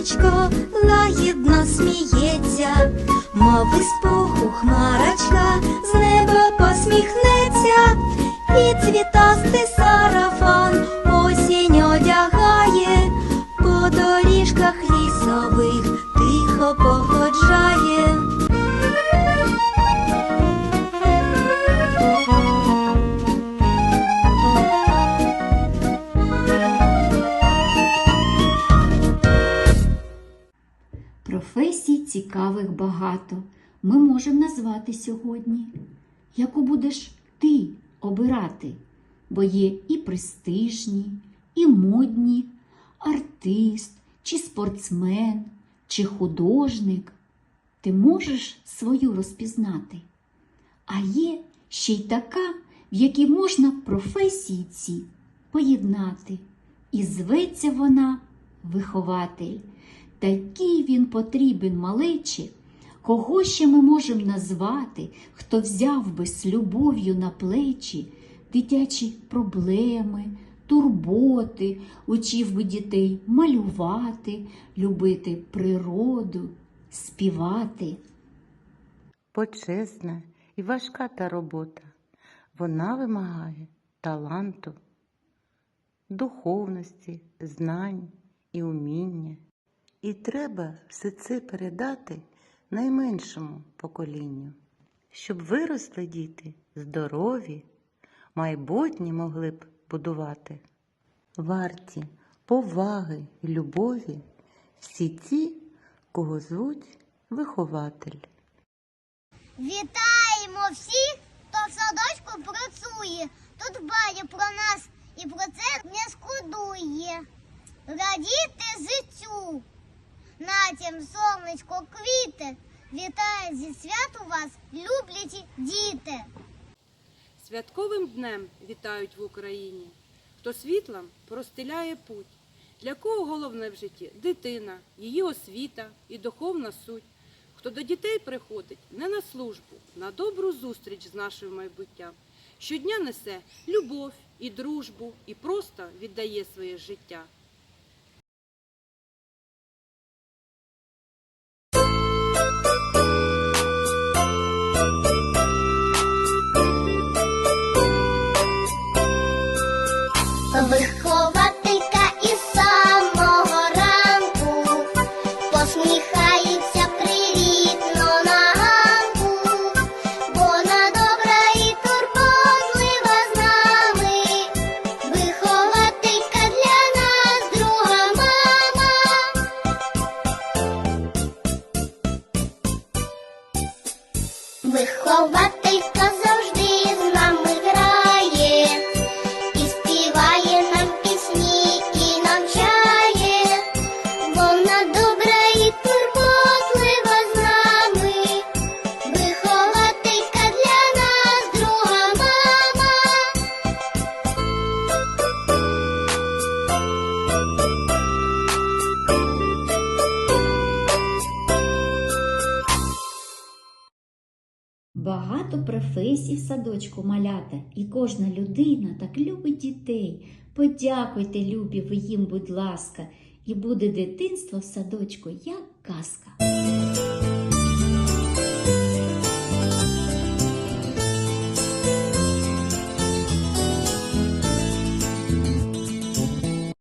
сонечко лагідно сміється, мов із пуху хмарочка з неба посміхнеться, і цвітастий Професій цікавих багато. Ми можемо назвати сьогодні. Яку будеш ти обирати? Бо є і престижні, і модні, артист, чи спортсмен, чи художник. Ти можеш свою розпізнати. А є ще й така, в якій можна професії ці поєднати. І зветься вона вихователь. Такий він потрібен малечі, кого ще ми можемо назвати, хто взяв би з любов'ю на плечі дитячі проблеми, турботи, учив би дітей малювати, любити природу, співати. Почесна і важка та робота. Вона вимагає таланту, духовності, знань і уміння. І треба все це передати найменшому поколінню, щоб виросли діти здорові, майбутнє могли б будувати. Варті поваги і любові всі ті, кого звуть вихователь. Вітаємо всіх, хто в садочку працює, тут дбає про нас і про це не шкодує. Радійте життю. Натям сонечко квіти. Вітає зі святу вас, любляті діти. Святковим днем вітають в Україні. Хто світлом простеляє путь. Для кого головне в житті дитина, її освіта і духовна суть. Хто до дітей приходить не на службу, на добру зустріч з нашим майбуттям. Щодня несе любов і дружбу і просто віддає своє життя. Вихователька Багато професій в садочку малята, і кожна людина так любить дітей. Подякуйте, любі ви їм, будь ласка, і буде дитинство в садочку, як казка.